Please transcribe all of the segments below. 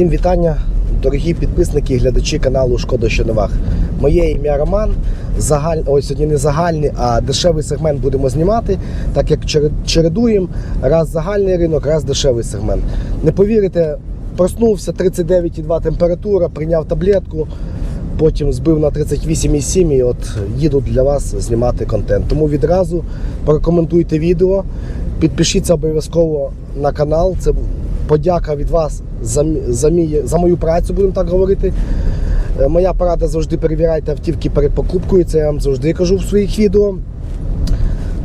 Всім вітання, дорогі підписники і глядачі каналу Шкода що не ваг. Моє ім'я Роман. Загаль... Ой, сьогодні не загальний, а дешевий сегмент будемо знімати, так як чередуємо раз загальний ринок, раз дешевий сегмент. Не повірите, проснувся 39,2 температура, прийняв таблетку, потім збив на 38,7 і от їду для вас знімати контент. Тому відразу прокоментуйте відео, підпишіться обов'язково на канал. Це подяка від вас за, за, мій, за мою працю, будемо так говорити. Е, Моя порада завжди перевіряйте автівки перед покупкою. Це я вам завжди кажу в своїх відео.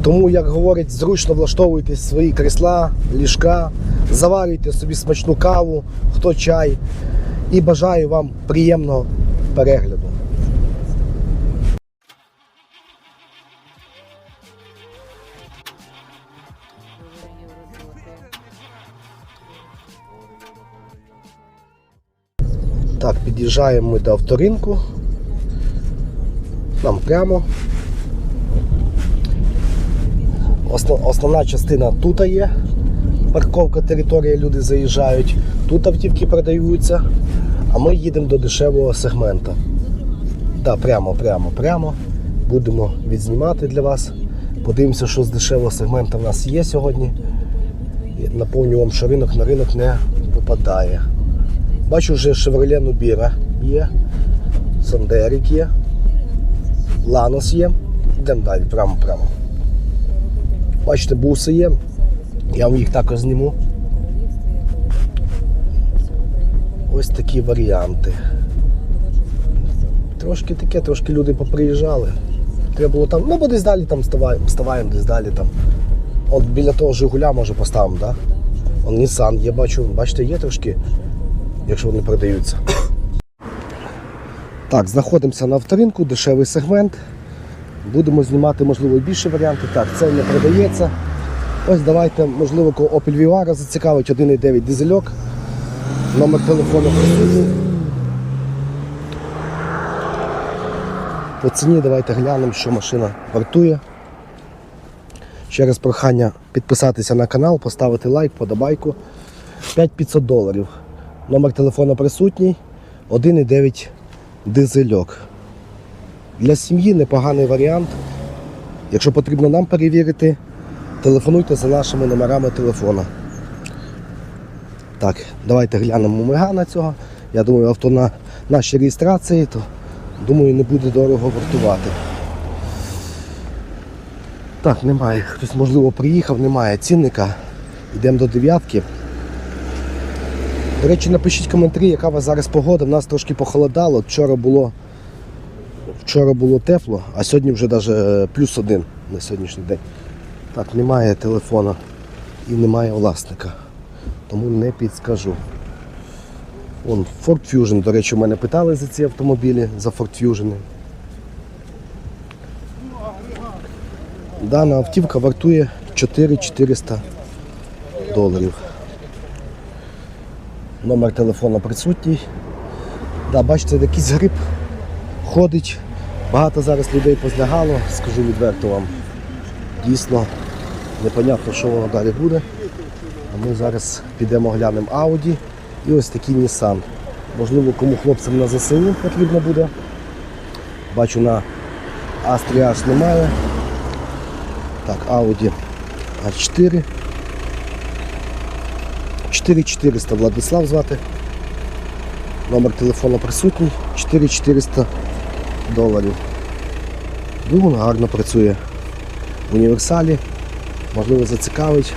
Тому, як говорять, зручно влаштовуйте свої крісла, ліжка, заварюйте собі смачну каву, хто чай. І бажаю вам приємного перегляду. Так, під'їжджаємо ми до авторинку. Нам прямо. Основна частина тут є. Парковка територія, люди заїжджають. Тут автівки продаються, а ми їдемо до дешевого сегмента. Так, прямо, прямо, прямо. Будемо відзнімати для вас. Подивимося, що з дешевого сегмента в нас є сьогодні. Наповню вам, що ринок на ринок не попадає. Бачу, вже Chevrolet Nubira є, Сандерик є, Ланос є. Йдемо далі, прямо прямо. Бачите, буси є. Я вам їх також зніму. Ось такі варіанти. Трошки таке, трошки люди поприїжджали. Треба було там, ну бо десь далі там вставаємо, вставаємо десь далі там. От біля того Жигуля може поставимо, так? Да? Nissan, я бачу, бачите, є трошки, якщо вони продаються. Так, знаходимося на авторинку, дешевий сегмент. Будемо знімати, можливо, більше варіанти. Так, це не продається. Ось давайте, можливо, кого Opel Vivara зацікавить 1,9 дизельок. Номер телефону. По ціні давайте глянемо, що машина вартує. Ще раз прохання підписатися на канал, поставити лайк, подобайку. 5500 доларів. Номер телефону присутній. 1,9 дизельок. Для сім'ї непоганий варіант. Якщо потрібно нам перевірити, телефонуйте за нашими номерами телефона. Так, давайте глянемо Мегана цього. Я думаю, авто на нашій реєстрації, то думаю, не буде дорого вартувати. Так, немає. Хтось, можливо, приїхав, немає цінника. Йдемо до дев'ятки. До речі, напишіть коментарі, яка у вас зараз погода. У нас трошки похолодало. Вчора було, вчора було тепло, а сьогодні вже навіть плюс один на сьогоднішній день. Так, немає телефона і немає власника. Тому не підскажу. Вон Ford Fusion, до речі, у мене питали за ці автомобілі, за Ford Fusion. Дана автівка вартує 4400 доларів. Номер телефону присутній. Да, бачите, якийсь гриб ходить. Багато зараз людей позлягало, скажу відверто вам. Дійсно, непонятно, що воно далі буде. А ми зараз підемо глянемо Audi і ось такий Nissan. Можливо, кому хлопцям на ЗСУ потрібно буде. Бачу на Astra аж немає. Так, Audi А4. 4400 Владислав звати. Номер телефону присутній. 4400 доларів. Думаю, гарно працює в універсалі. Можливо, зацікавить.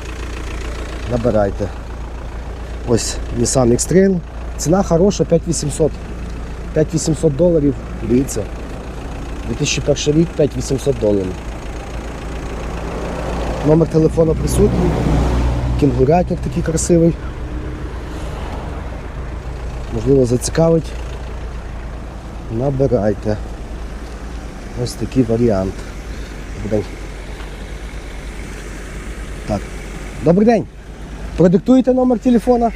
Набирайте. Ось Nissan X-Trail. Ціна хороша, 5800. 5800 доларів. Дивіться. 2001 рік 5800 доларів. Номер телефону присутній. Кінгурятник такий красивий. Можливо, зацікавить. Набирайте. Ось такий варіант. Добрий день. Так. Добрий день. Продиктуєте номер телефона?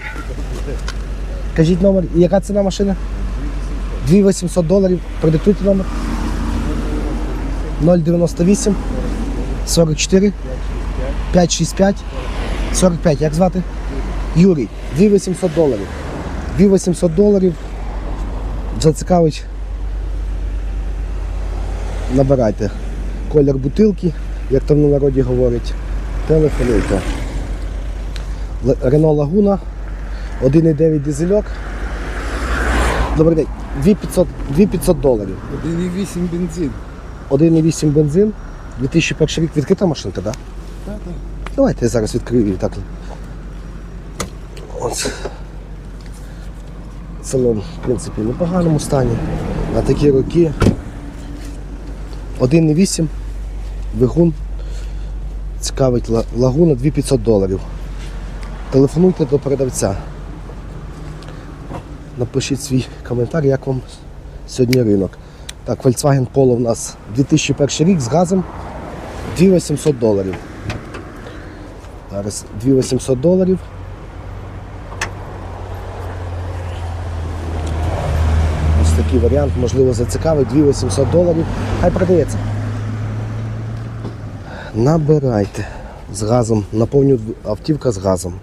Кажіть номер. І яка ціна машини? 2800 доларів. Продиктуйте номер. 098 44 565 45. Як звати? Юрій. 2800 доларів. 2800 доларів. Зацікавить. Набирайте колір бутилки, як там на народі говорять. Телефонуйте. Рено Лагуна, 1,9 дизельок. Добрий день. 2500, 2500 доларів. 1,8 бензин. 1,8 бензин. 2001 рік відкрита машинка, так? Да? Так, так. Давайте я зараз відкрию її так. От. Салон, в принципі, в непоганому стані. На такі роки. 1,8 двигун. Цікавить лагуна 2500 доларів. Телефонуйте до продавця. Напишіть свій коментар, як вам сьогодні ринок. Так, Volkswagen Polo у нас 2001 рік з газом 2800 доларів. Зараз 2800 доларів. Ось такий варіант, можливо, зацікавить. 2800 доларів. Хай продається. Набирайте з газом, наповню автівка з газом.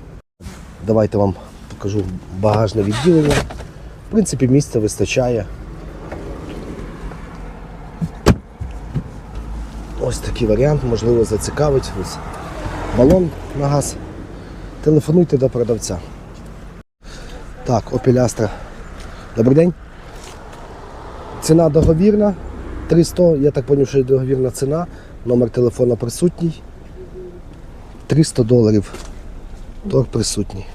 Давайте вам покажу багажне відділення. В принципі, місця вистачає. Ось такий варіант, можливо, зацікавить. Ось балон на газ. Телефонуйте до продавця. Так, Opel. Добрий день. Ціна договірна. 300, я так зрозумів, що договірна ціна. Номер телефона присутній. 300 доларів. Торг присутній.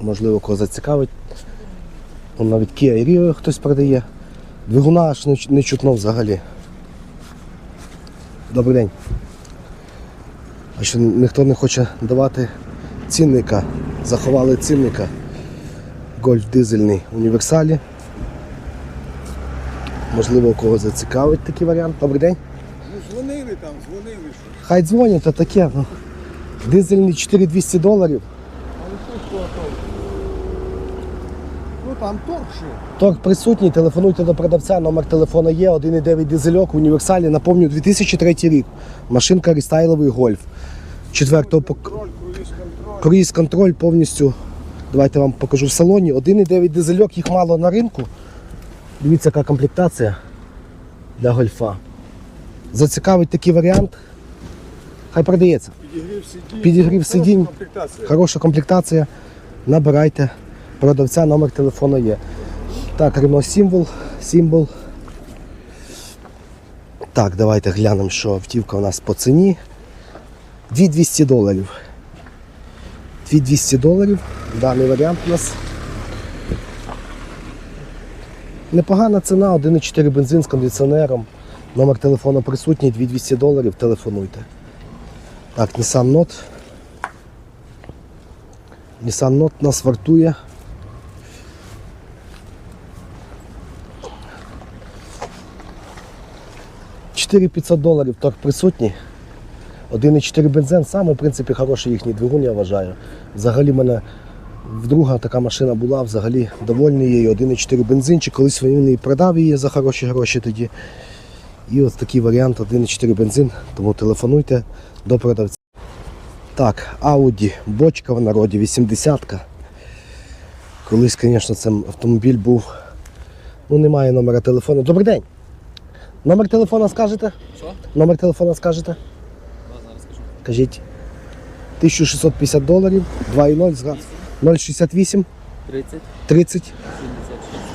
Можливо, кого зацікавить. Вон навіть Kia Rio хтось продає. Двигуна аж не, не чутно взагалі. Добрий день. А що ніхто не хоче давати цінника. Заховали цінника. Гольф дизельний універсалі. Можливо, у кого зацікавить такий варіант. Добрий день. Ну дзвонили там, дзвонили що. Хай дзвонять, а таке. Ну. Дизельний 4200 доларів. Але що що? Ну там торг ще. Торг присутній, телефонуйте до продавця, номер телефона є, 1,9 дизельок, універсалі, напомню, 2003 рік. Машинка рестайловий гольф. Четвертого пок... Круїз контроль повністю. Давайте вам покажу в салоні. 1,9 дизельок, їх мало на ринку. Дивіться, яка комплектація для гольфа. Зацікавить такий варіант. Хай продається. Підігрів сидінь. Підігрів Хороша сидінь. комплектація. Хороша комплектація. Набирайте. Продавця, номер телефону є. Так, Рено символ. Символ. Так, давайте глянемо, що автівка у нас по ціні. 2200 доларів. 2200 доларів. Даний варіант у нас. Непогана ціна, 1,4 бензин з кондиціонером. Номер телефону присутній, 2200 доларів. Телефонуйте. Так, Nissan Note. Nissan Note нас вартує. Чотири 500 доларів торг присутній. 1,4 бензин, саме в принципі хороший їхній двигун, я вважаю. Взагалі мене вдруга така машина була, взагалі довольний її. 1,4 бензинчик, колись він і продав її за хороші гроші тоді. І ось такий варіант 1,4 бензин, тому телефонуйте до продавця. Так, Audi, бочка в народі, 80-ка. Колись, звісно, це автомобіль був. Ну, немає номера телефону. Добрий день. Номер телефона скажете? Що? Номер телефона скажете? Да, зараз скажу. Кажіть. 1650 доларів, 2,0 згад. 068 30, 30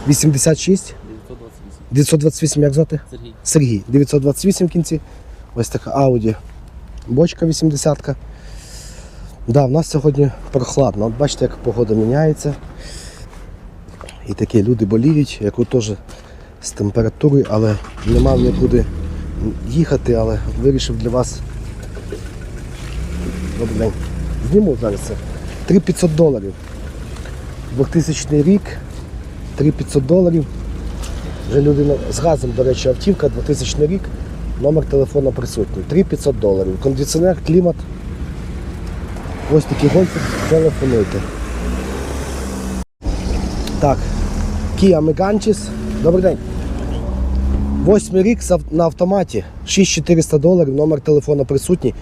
86 928. 928, як звати? Сергій. Сергій. 928 в кінці. Ось така Audi. Бочка 80-ка. Да, в нас сьогодні прохладно. От бачите, як погода міняється. І такі люди боліють, як от теж з температурою, але не мав нікуди їхати, але вирішив для вас. Добрий день. Зніму зараз це. 3500 доларів. 2000 рік. 3500 доларів. Вже людина з газом, до речі, автівка 2000 рік, номер телефону присутній. 3500 доларів. Кондиціонер, клімат. Ось такі гольфи, телефонуйте. Так, Kia Megantis. Добрий день. Восьмий рік на автоматі. 6400 доларів, номер телефону присутній.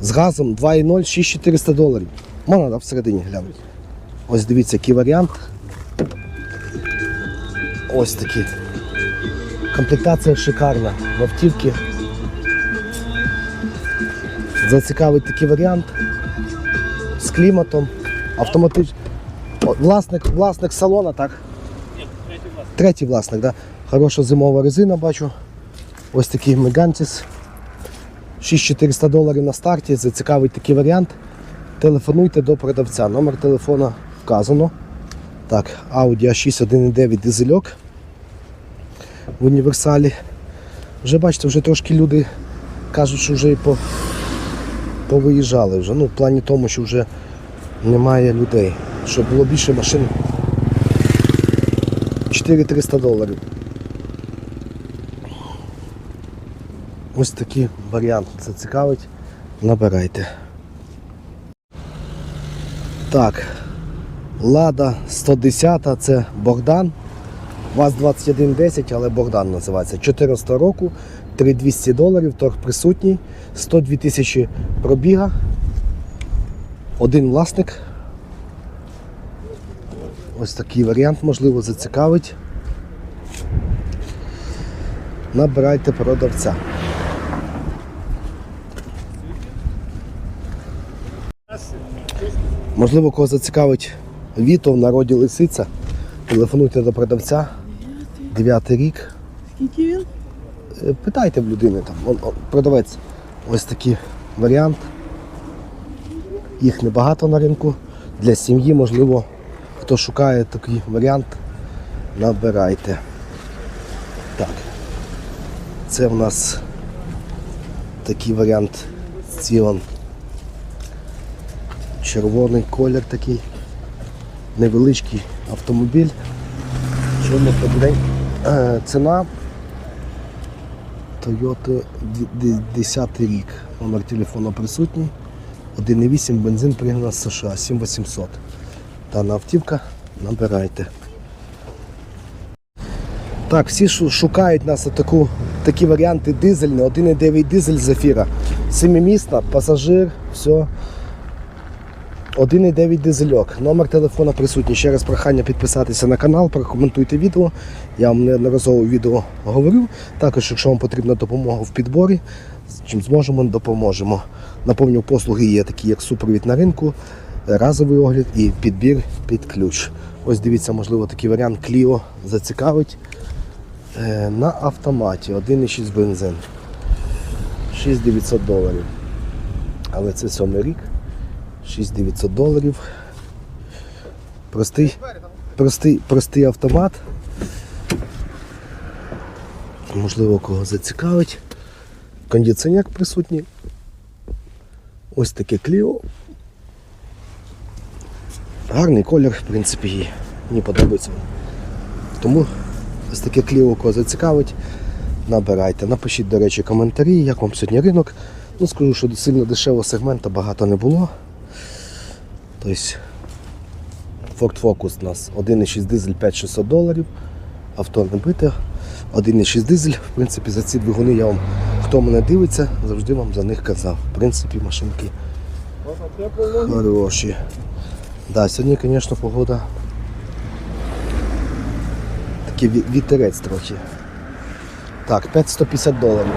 З газом 2.0, 6400 доларів. Можна да, всередині глянути. Ось дивіться, який варіант. Ось такий. Комплектація шикарна. В автівці. Зацікавить такий варіант. З кліматом. Автоматич... О, Власник, власник салона, так? Третій власник, так? Да? Хороша зимова резина бачу. Ось такий Мегантіс. 6400 доларів на старті. Зацікавить такий варіант. Телефонуйте до продавця. Номер телефона вказано. Так, Audi A6 1.9 дизельок в універсалі. Вже бачите, вже трошки люди кажуть, що вже і по, повиїжджали вже. Ну, в плані тому, що вже немає людей. Щоб було більше машин 4300 доларів. Ось такий варіант. Це цікавить. Набирайте. Так. Лада 110 це Богдан. ВАЗ-2110, але Богдан називається. 14 року, 3200 доларів, торг присутній, 102 тисячі пробіга. Один власник. Ось такий варіант, можливо, зацікавить. Набирайте продавця. Можливо, кого зацікавить Віто в народі лисиця. Телефонуйте до продавця. Дев'ятий рік. Скільки він? Е, Питайте в людини там. Он, он, продавець. Ось такий варіант. Їх небагато на ринку. Для сім'ї, можливо, хто шукає такий варіант, набирайте. Так. Це в нас такий варіант Ціон. Червоний колір такий. Невеличкий автомобіль. Що день? Е, Ціна Toyota 10 рік. Номер телефону присутній. 1,8 бензин пригнана з США 7800. Дана автівка набирайте. Так, всі шукають нас таку, такі варіанти дизельні, 1,9 дизель Зефіра. Семимісна, пасажир, все. 1,9 дизельок. Номер телефона присутній. Ще раз прохання підписатися на канал, прокоментуйте відео. Я вам неодноразово відео говорив. Також, якщо вам потрібна допомога в підборі, чим зможемо, допоможемо. Наповню послуги є такі, як супровід на ринку, разовий огляд і підбір під ключ. Ось дивіться, можливо, такий варіант Clio зацікавить. Е, На автоматі 1,6 бензин. 6900 доларів. Але це сьомий рік. 6900 доларів. Простий, простий, простий автомат. Можливо, кого зацікавить. Кондиціонер присутній. Ось таке кліо. Гарний колір, в принципі, їй. мені подобається. Тому ось таке кліо, кого зацікавить, набирайте. Напишіть, до речі, коментарі, як вам сьогодні ринок. Ну, скажу, що сильно дешевого сегменту багато не було. Тобто Ford Focus у нас 1,6 дизель 5600 доларів. Авто не бите. 1,6 дизель. В принципі, за ці двигуни я вам, хто мене дивиться, завжди вам за них казав. В принципі, машинки хороші. Да, сьогодні, звісно, погода. Такий вітерець трохи. Так, 5150 доларів.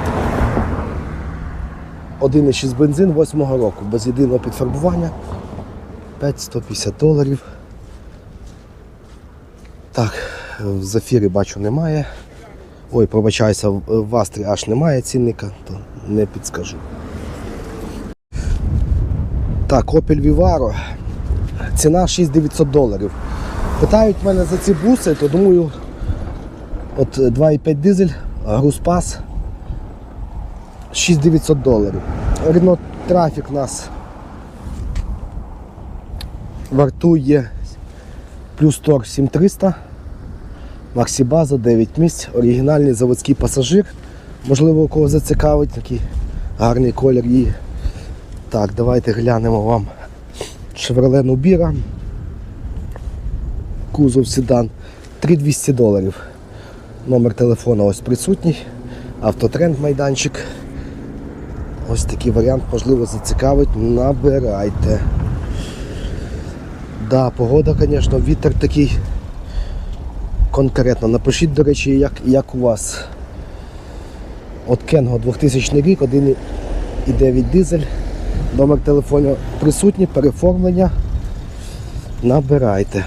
1,6 бензин 8 року, без єдиного підфарбування. 5150 доларів. Так, в зафірі бачу немає. Ой, пробачаюся, в Астрі аж немає цінника, то не підскажу. Так, Opel Vivaro. Ціна 6900 доларів. Питають мене за ці буси, то думаю, от 2,5 дизель, грузпас 6900 доларів. Traffic у нас вартує плюс торг 7300, Максібаза 9 місць, оригінальний заводський пасажир. Можливо, кого зацікавить такий гарний колір її. Так, давайте глянемо вам Chevrolet Nubira. Кузов седан 3200 доларів. Номер телефона ось присутній. Автотренд майданчик. Ось такий варіант, можливо, зацікавить. Набирайте. Да, погода, звісно, вітер такий конкретно. Напишіть, до речі, як, як у вас. От Кенго 2000 рік, 1,9 дизель. Номер телефону присутній, переформлення. Набирайте.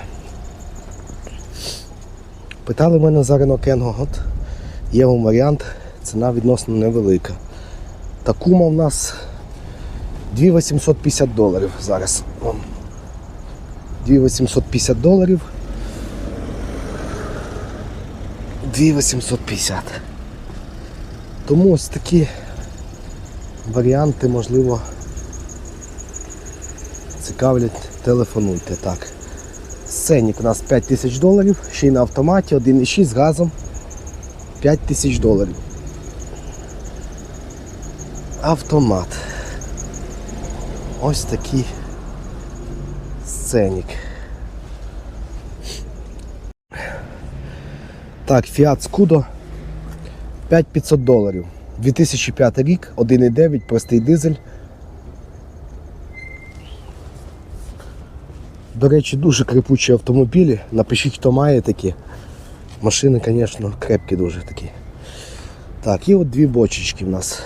Питали мене за Renault Кенго. От є вам варіант, ціна відносно невелика. Такума в нас 2850 доларів зараз. Вон. 2850 доларів. 2850. Тому ось такі варіанти, можливо, цікавлять, телефонуйте. Так. Сценік у нас 5 тисяч доларів, ще й на автоматі, 1,6 з газом 5 тисяч доларів. Автомат. Ось такий сценік. Так, Fiat Scudo 5500 доларів. 2005 рік, 1,9, простий дизель. До речі, дуже крепучі автомобілі. Напишіть, хто має такі. Машини, звісно, крепкі дуже такі. Так, і от дві бочечки в нас.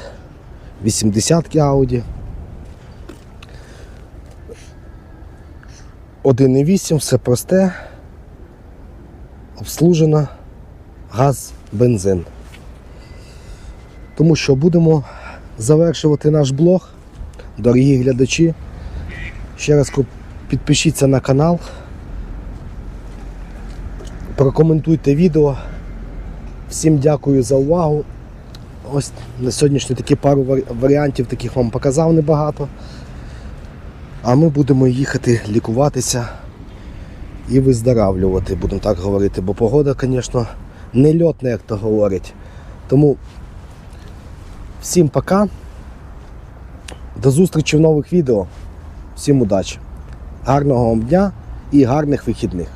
80-ки Audi. 1,8, все просте. Обслужено. Газ, бензин. Тому що будемо завершувати наш блог. Дорогі глядачі. Ще раз підпишіться на канал. Прокоментуйте відео. Всім дякую за увагу. Ось на сьогоднішній такі пару варіантів таких вам показав небагато. А ми будемо їхати лікуватися і виздоравлювати, будемо так говорити, бо погода, звісно, не льотна, як то говорять. Тому всім пока. До зустрічі в нових відео. Всім удачі. Гарного вам дня і гарних вихідних.